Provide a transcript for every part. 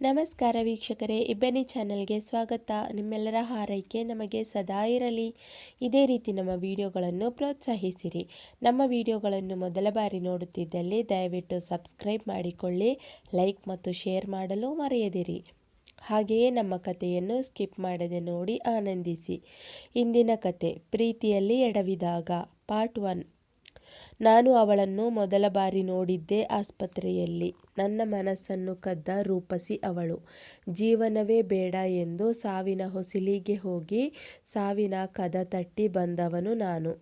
ನಮಸ್ಕಾರ ವೀಕ್ಷಕರೇ, ಇಬ್ಬನಿ ಚಾನೆಲ್ಗೆ ಸ್ವಾಗತ. ನಿಮ್ಮೆಲ್ಲರ ಹಾರೈಕೆ ನಮಗೆ ಸದಾ ಇರಲಿ. ಇದೇ ರೀತಿ ನಮ್ಮ ವಿಡಿಯೋಗಳನ್ನು ಪ್ರೋತ್ಸಾಹಿಸಿರಿ. ನಮ್ಮ ವಿಡಿಯೋಗಳನ್ನು ಮೊದಲ ಬಾರಿ ನೋಡುತ್ತಿದ್ದಲ್ಲಿ ದಯವಿಟ್ಟು ಸಬ್ಸ್ಕ್ರೈಬ್ ಮಾಡಿಕೊಳ್ಳಿ, ಲೈಕ್ ಮತ್ತು ಶೇರ್ ಮಾಡಲು ಮರೆಯದಿರಿ. ಹಾಗೆಯೇ ನಮ್ಮ ಕಥೆಯನ್ನು ಸ್ಕಿಪ್ ಮಾಡದೆ ನೋಡಿ ಆನಂದಿಸಿ. ಇಂದಿನ ಕತೆ ಪ್ರೀತಿಯಲ್ಲಿ ಎಡವಿದಾಗ. Part one. ನಾನು ಅವಳನ್ನು ಮೊದಲ ಬಾರಿ ನೋಡಿದ್ದೆ ಆಸ್ಪತ್ರೆಯಲ್ಲಿ. ನನ್ನ ಮನಸ್ಸನ್ನು ಕದ್ದ ರೂಪಸಿ ಅವಳು. ಜೀವನವೇ ಬೇಡ ಎಂದು ಸಾವಿನ ಹೊಸಿಲಿಗೆ ಹೋಗಿ ಸಾವಿನ ಕದ ತಟ್ಟಿ ಬಂದವನು ನಾನು.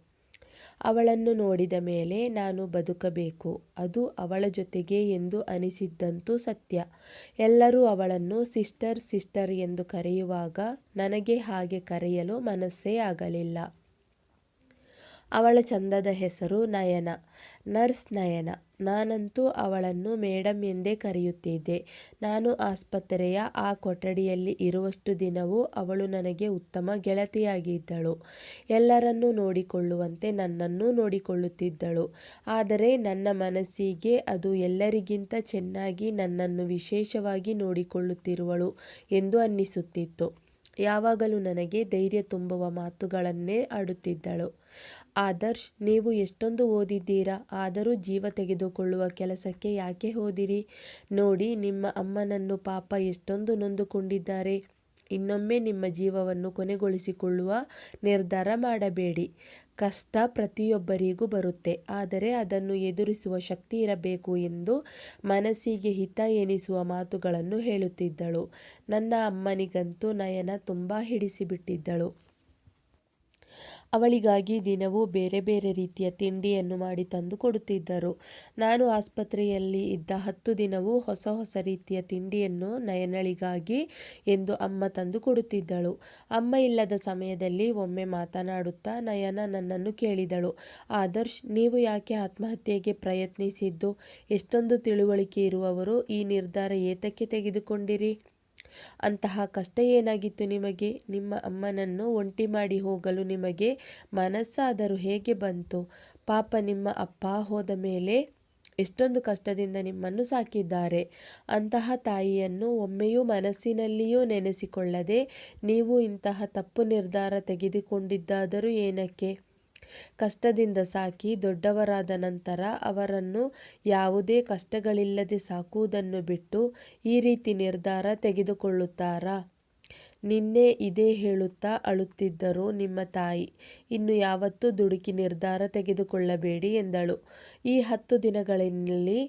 ಅವಳನ್ನು ನೋಡಿದ ಮೇಲೆ ನಾನು ಬದುಕಬೇಕು. ಅದು ಅವಳ ಜೊತೆಗೆ ಎಂದು ಅನಿಸಿದ್ದಂತೂ ಸತ್ಯ. ಎಲ್ಲರೂ ಅವಳನ್ನು ಸಿಸ್ಟರ್ ಸಿಸ್ಟರ್ ಎಂದು ಕರೆಯುವಾಗ ನನಗೆ ಹಾಗೆ ಕರೆಯಲು ಮನಸ್ಸೇ ಆಗಲಿಲ್ಲ. ಅವಳ ಚಂದದ ಹೆಸರು ನಯನ, ನರ್ಸ್ ನಯನ. ನಾನಂತೂ ಅವಳನ್ನು ಮೇಡಮ್ ಎಂದೇ ಕರೆಯುತ್ತಿದ್ದೆ. ನಾನು ಆಸ್ಪತ್ರೆಯ ಆ ಕೊಠಡಿಯಲ್ಲಿ ಇರುವಷ್ಟು ದಿನವೂ ಅವಳು ನನಗೆ ಉತ್ತಮ ಗೆಳತಿಯಾಗಿದ್ದಳು. ಎಲ್ಲರನ್ನೂ ನೋಡಿಕೊಳ್ಳುವಂತೆ ನನ್ನನ್ನು ನೋಡಿಕೊಳ್ಳುತ್ತಿದ್ದಳು. ಆದರೆ ನನ್ನ ಮನಸ್ಸಿಗೆ ಅದು ಎಲ್ಲರಿಗಿಂತ ಚೆನ್ನಾಗಿ ನನ್ನನ್ನು ವಿಶೇಷವಾಗಿ ನೋಡಿಕೊಳ್ಳುತ್ತಿರುವಳು ಎಂದು ಅನ್ನಿಸುತ್ತಿತ್ತು. ಯಾವಾಗಲೂ ನನಗೆ ಧೈರ್ಯ ತುಂಬುವ ಮಾತುಗಳನ್ನೇ ಆಡುತ್ತಿದ್ದಳು. ಆದರ್ಶ್, ನೀವು ಎಷ್ಟೊಂದು ಓದಿದ್ದೀರಾ? ಆದರೂ ಜೀವ ತೆಗೆದುಕೊಳ್ಳುವ ಕೆಲಸಕ್ಕೆ ಯಾಕೆ ಹೋದಿರಿ? ನೋಡಿ, ನಿಮ್ಮ ಅಮ್ಮನನ್ನು ಪಾಪ ಎಷ್ಟೊಂದು ನೊಂದುಕೊಂಡಿದ್ದಾರೆ. ಇನ್ನೊಮ್ಮೆ ನಿಮ್ಮ ಜೀವವನ್ನು ಕೊನೆಗೊಳಿಸಿಕೊಳ್ಳುವ ನಿರ್ಧಾರ ಮಾಡಬೇಡಿ. ಕಷ್ಟ ಪ್ರತಿಯೊಬ್ಬರಿಗೂ ಬರುತ್ತೆ. ಆದರೆ ಅದನ್ನು ಎದುರಿಸುವ ಶಕ್ತಿ ಇರಬೇಕು ಎಂದು ಮನಸ್ಸಿಗೆ ಹಿತ ಎನಿಸುವ ಮಾತುಗಳನ್ನು ಹೇಳುತ್ತಿದ್ದಳು. ನನ್ನ ಅಮ್ಮನಿಗಂತೂ ನಯನ ತುಂಬ ಹಿಡಿಸಿಬಿಟ್ಟಿದ್ದಳು. ಅವಳಿಗಾಗಿ ದಿನವೂ ಬೇರೆ ಬೇರೆ ರೀತಿಯ ತಿಂಡಿಯನ್ನು ಮಾಡಿ ತಂದು ಕೊಡುತ್ತಿದ್ದರು. ನಾನು ಆಸ್ಪತ್ರೆಯಲ್ಲಿ ಇದ್ದ ಹತ್ತು ದಿನವೂ ಹೊಸ ಹೊಸ ರೀತಿಯ ತಿಂಡಿಯನ್ನು ನಯನಳಿಗಾಗಿ ಎಂದು ಅಮ್ಮ ತಂದು ಕೊಡುತ್ತಿದ್ದಳು. ಅಮ್ಮ ಇಲ್ಲದ ಸಮಯದಲ್ಲಿ ಒಮ್ಮೆ ಮಾತನಾಡುತ್ತಾ ನಯನ ನನ್ನನ್ನು ಕೇಳಿದಳು. ಆದರ್ಶ್, ನೀವು ಯಾಕೆ ಆತ್ಮಹತ್ಯೆಗೆ ಪ್ರಯತ್ನಿಸಿದ್ದು? ಎಷ್ಟೊಂದು ತಿಳುವಳಿಕೆ ಇರುವವರು ಈ ನಿರ್ಧಾರ ಏತಕ್ಕೆ ತೆಗೆದುಕೊಂಡಿರಿ? ಅಂತಹ ಕಷ್ಟ ಏನಾಗಿತ್ತು ನಿಮಗೆ? ನಿಮ್ಮ ಅಮ್ಮನನ್ನು ಒಂಟಿ ಮಾಡಿ ಹೋಗಲು ನಿಮಗೆ ಮನಸ್ಸಾದರೂ ಹೇಗೆ ಬಂತು? ಪಾಪ ನಿಮ್ಮ ಅಪ್ಪ ಹೋದ ಮೇಲೆ ಎಷ್ಟೊಂದು ಕಷ್ಟದಿಂದ ನಿಮ್ಮನ್ನು ಸಾಕಿದ್ದಾರೆ. ಅಂತಹ ತಾಯಿಯನ್ನು ಒಮ್ಮೆಯೂ ಮನಸ್ಸಿನಲ್ಲಿಯೂ ನೆನೆಸಿಕೊಳ್ಳದೆ ನೀವು ಇಂತಹ ತಪ್ಪು ನಿರ್ಧಾರ ತೆಗೆದುಕೊಂಡಿದ್ದಾದರೂ ಏನಕ್ಕೆ? ಕಷ್ಟದಿಂದ ಸಾಕಿ ದೊಡ್ಡವರಾದ ನಂತರ ಅವರನ್ನು ಯಾವುದೇ ಕಷ್ಟಗಳಿಲ್ಲದೆ ಸಾಕುವುದನ್ನು ಬಿಟ್ಟು ಈ ರೀತಿ ನಿರ್ಧಾರ ತೆಗೆದುಕೊಳ್ಳುತ್ತಾರಾ? ನಿನ್ನೆ ಇದೇ ಹೇಳುತ್ತಾ ಅಳುತ್ತಿದ್ದರು ನಿಮ್ಮ ತಾಯಿ. ಇನ್ನು ಯಾವತ್ತೂ ದುಡುಕಿ ನಿರ್ಧಾರ ತೆಗೆದುಕೊಳ್ಳಬೇಡಿ ಎಂದಳು. ಈ ಹತ್ತು ದಿನಗಳಲ್ಲಿ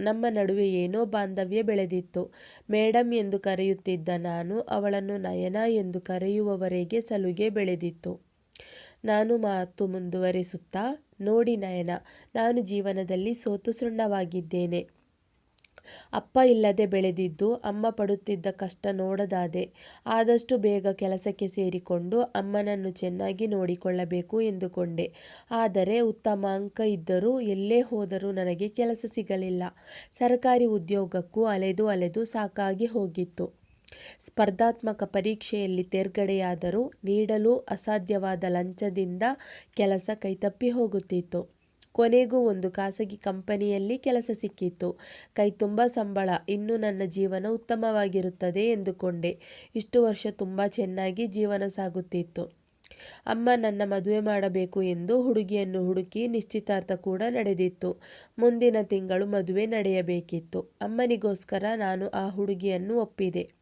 ನಮ್ಮ ನಡುವೆ ಏನೋ ಬಾಂಧವ್ಯ ಬೆಳೆದಿತ್ತು. ಮೇಡಮ್ ಎಂದು ಕರೆಯುತ್ತಿದ್ದ ನಾನು ಅವಳನ್ನು ನಯನ ಎಂದು ಕರೆಯುವವರೆಗೆ ಸಲುಗೆ ಬೆಳೆದಿತ್ತು. ನಾನು ಮಾತು ಮುಂದುವರಿಸುತ್ತಾ, ನೋಡಿ ನಯನ, ನಾನು ಜೀವನದಲ್ಲಿ ಸೋತು ಸುಣ್ಣವಾಗಿದ್ದೇನೆ. ಅಪ್ಪ ಇಲ್ಲದೆ ಬೆಳೆದಿದ್ದು, ಅಮ್ಮ ಪಡುತ್ತಿದ್ದ ಕಷ್ಟ ನೋಡದಾದೆ. ಆದಷ್ಟು ಬೇಗ ಕೆಲಸಕ್ಕೆ ಸೇರಿಕೊಂಡು ಅಮ್ಮನನ್ನು ಚೆನ್ನಾಗಿ ನೋಡಿಕೊಳ್ಳಬೇಕು ಎಂದುಕೊಂಡೆ. ಆದರೆ ಉತ್ತಮ ಅಂಕ ಇದ್ದರೂ ಎಲ್ಲೇ ಹೋದರೂ ನನಗೆ ಕೆಲಸ ಸಿಗಲಿಲ್ಲ. ಸರ್ಕಾರಿ ಉದ್ಯೋಗಕ್ಕೂ ಅಲೆದು ಅಲೆದು ಸಾಕಾಗಿ ಹೋಗಿತ್ತು. ಸ್ಪರ್ಧಾತ್ಮಕ ಪರೀಕ್ಷೆಯಲ್ಲಿ ತೇರ್ಗಡೆಯಾದರೂ ನೀಡಲು ಅಸಾಧ್ಯವಾದ ಲಂಚದಿಂದ ಕೆಲಸ ಕೈತಪ್ಪಿ ಹೋಗುತ್ತಿತ್ತು. ಕೊನೆಗೂ ಒಂದು ಖಾಸಗಿ ಕಂಪನಿಯಲ್ಲಿ ಕೆಲಸ ಸಿಕ್ಕಿತ್ತು. ಕೈ ತುಂಬ ಸಂಬಳ, ಇನ್ನು ನನ್ನ ಜೀವನ ಉತ್ತಮವಾಗಿರುತ್ತದೆ ಎಂದುಕೊಂಡೆ. ಇಷ್ಟು ವರ್ಷ ತುಂಬ ಚೆನ್ನಾಗಿ ಜೀವನ ಸಾಗುತ್ತಿತ್ತು. ಅಮ್ಮ ನನ್ನ ಮದುವೆ ಮಾಡಬೇಕು ಎಂದು ಹುಡುಗಿಯನ್ನು ಹುಡುಕಿ ನಿಶ್ಚಿತಾರ್ಥ ಕೂಡ ನಡೆದಿತ್ತು. ಮುಂದಿನ ತಿಂಗಳು ಮದುವೆ ನಡೆಯಬೇಕಿತ್ತು. ಅಮ್ಮನಿಗೋಸ್ಕರ ನಾನು ಆ ಹುಡುಗಿಯನ್ನು ಒಪ್ಪಿದೆ.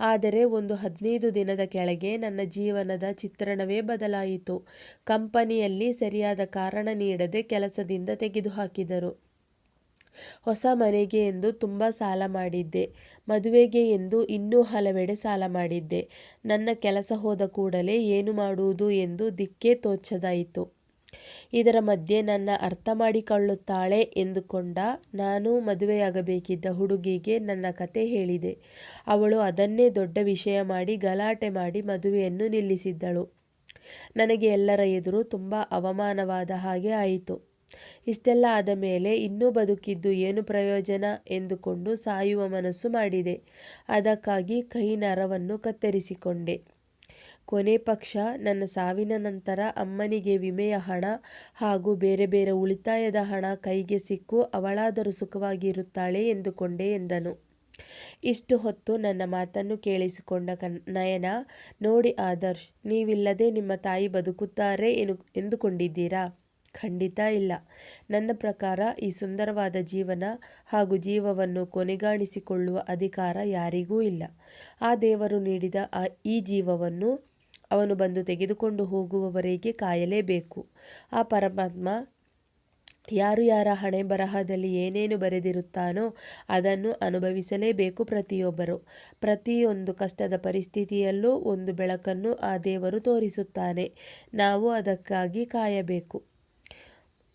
ಆದರೆ ಒಂದು ಹದಿನೈದು ದಿನದ ಕೆಳಗೆ ನನ್ನ ಜೀವನದ ಚಿತ್ರಣವೇ ಬದಲಾಯಿತು. ಕಂಪನಿಯಲ್ಲಿ ಸರಿಯಾದ ಕಾರಣ ನೀಡದೆ ಕೆಲಸದಿಂದ ತೆಗೆದುಹಾಕಿದರು. ಹೊಸ ಮನೆಗೆ ಎಂದು ತುಂಬ ಸಾಲ ಮಾಡಿದ್ದೆ. ಮದುವೆಗೆ ಎಂದು ಇನ್ನೂ ಹಲವೆಡೆ ಸಾಲ ಮಾಡಿದ್ದೆ. ನನ್ನ ಕೆಲಸ ಹೋದ ಕೂಡಲೇ ಏನು ಮಾಡುವುದು ಎಂದು ದಿಕ್ಕೇ ತೋಚದಾಯಿತು. ಇದರ ಮಧ್ಯೆ ನನ್ನ ಅರ್ಥ ಮಾಡಿಕೊಳ್ಳುತ್ತಾಳೆ ಎಂದುಕೊಂಡ ನಾನು ಮದುವೆಯಾಗಬೇಕಿದ್ದ ಹುಡುಗಿಗೆ ನನ್ನ ಕತೆ ಹೇಳಿದೆ. ಅವಳು ಅದನ್ನೇ ದೊಡ್ಡ ವಿಷಯ ಮಾಡಿ ಗಲಾಟೆ ಮಾಡಿ ಮದುವೆಯನ್ನು ನಿಲ್ಲಿಸಿದ್ದಳು. ನನಗೆ ಎಲ್ಲರ ಎದುರು ತುಂಬ ಅವಮಾನವಾದ ಹಾಗೆ ಆಯಿತು. ಇಷ್ಟೆಲ್ಲ ಆದ ಮೇಲೆ ಇನ್ನೂ ಬದುಕಿದ್ದು ಏನು ಪ್ರಯೋಜನ ಎಂದುಕೊಂಡು ಸಾಯುವ ಮನಸ್ಸು ಮಾಡಿದೆ. ಅದಕ್ಕಾಗಿ ಕೈ ನರವನ್ನು ಕತ್ತರಿಸಿಕೊಂಡೆ. ಕೊನೆ ಪಕ್ಷ ನನ್ನ ಸಾವಿನ ನಂತರ ಅಮ್ಮನಿಗೆ ವಿಮೆಯ ಹಣ ಹಾಗೂ ಬೇರೆ ಬೇರೆ ಉಳಿತಾಯದ ಹಣ ಕೈಗೆ ಸಿಕ್ಕು ಅವಳಾದರೂ ಸುಖವಾಗಿ ಇರುತ್ತಾಳೆ ಎಂದುಕೊಂಡೆ ಎಂದನು. ಇಷ್ಟು ಹೊತ್ತು ನನ್ನ ಮಾತನ್ನು ಕೇಳಿಸಿಕೊಂಡ ಕನ್, ನಯನ, ನೋಡಿ ಆದರ್ಶ್, ನೀವಿಲ್ಲದೆ ನಿಮ್ಮ ತಾಯಿ ಬದುಕುತ್ತಾರೆ ಎನು, ಎಂದುಕೊಂಡಿದ್ದೀರಾ? ಖಂಡಿತ ಇಲ್ಲ. ನನ್ನ ಪ್ರಕಾರ ಈ ಸುಂದರವಾದ ಜೀವನ ಹಾಗೂ ಜೀವವನ್ನು ಕೊನೆಗಾಣಿಸಿಕೊಳ್ಳುವ ಅಧಿಕಾರ ಯಾರಿಗೂ ಇಲ್ಲ. ಆ ದೇವರು ನೀಡಿದ ಆ, ಈ ಜೀವವನ್ನು ಅವನು ಬಂದು ತೆಗೆದುಕೊಂಡು ಹೋಗುವವರೆಗೆ ಕಾಯಲೇಬೇಕು. ಆ ಪರಮಾತ್ಮ ಯಾರು ಯಾರ ಹಣೆ ಬರಹದಲ್ಲಿ ಏನೇನು ಬರೆದಿರುತ್ತಾನೋ ಅದನ್ನು ಅನುಭವಿಸಲೇಬೇಕು ಪ್ರತಿಯೊಬ್ಬರು. ಪ್ರತಿಯೊಂದು ಕಷ್ಟದ ಪರಿಸ್ಥಿತಿಯಲ್ಲೂ ಒಂದು ಬೆಳಕನ್ನು ಆ ದೇವರು ತೋರಿಸುತ್ತಾನೆ. ನಾವು ಅದಕ್ಕಾಗಿ ಕಾಯಬೇಕು.